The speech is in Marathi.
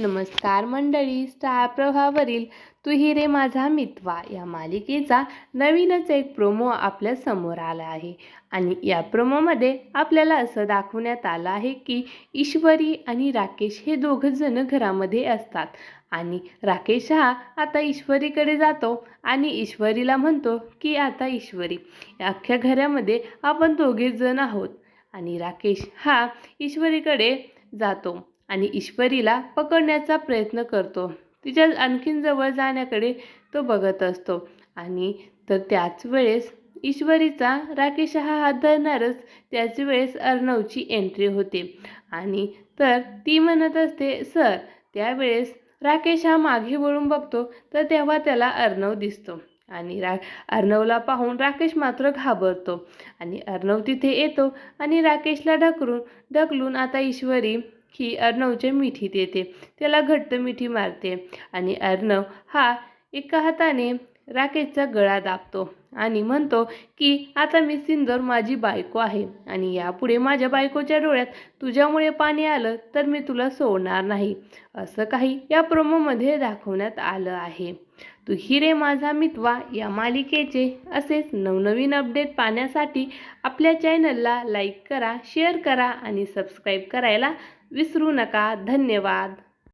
नमस्कार मंडळी स्टार प्रभावरील तू ही रे माझा मितवा. या मालिकेचा नवीनच एक प्रोमो आपल्यासमोर आला आहे. आणि या प्रोमोमध्ये आपल्याला असं दाखवण्यात आलं आहे की ईश्वरी आणि राकेश हे दोघंजणं घरामध्ये असतात. आणि राकेश हा आता ईश्वरीकडे जातो आणि ईश्वरीला म्हणतो की आता ईश्वरी अख्ख्या घरामध्ये आपण दोघेजण आहोत. आणि राकेश हा ईश्वरीकडे जातो. आणि ईश्वरीला पकडण्याचा प्रयत्न करतो. तिच्या आणखीन जवळ जाण्याकडे तो बघत असतो. आणि तर त्याच वेळेस ईश्वरीचा राकेश हा हात धरणारच. त्याच वेळेस अर्णवची एंट्री होते. आणि तर ती म्हणत असते सर त्यावेळेस राकेश हा मागे वळून बघतो तर तेव्हा त्याला अर्णव दिसतो. आणि रा अर्णवला पाहून राकेश मात्र घाबरतो. आणि अर्णव तिथे येतो आणि राकेशला ढकलून ढकलून आता ईश्वरी ही अर्णवच्या मिठीत येते त्याला घट्ट मिठी मारते. आणि अर्णव हा एका हाताने राकेशचा गळा दाबतो आणि म्हणतो की आता मी सिंदर माझी बायको आहे आणि यापुढे माझ्या बायकोच्या डोळ्यात तुझ्यामुळे पाणी आलं तर मी तुला सोडणार नाही. असं काही या प्रोमोमध्ये दाखवण्यात आलं आहे. तू हिरे माझा मितवा या मालिकेचे असेच नवनवीन अपडेट पाहण्यासाठी आपल्या चॅनलला लाईक करा शेअर करा आणि सबस्क्राईब करायला विसरू नका. धन्यवाद.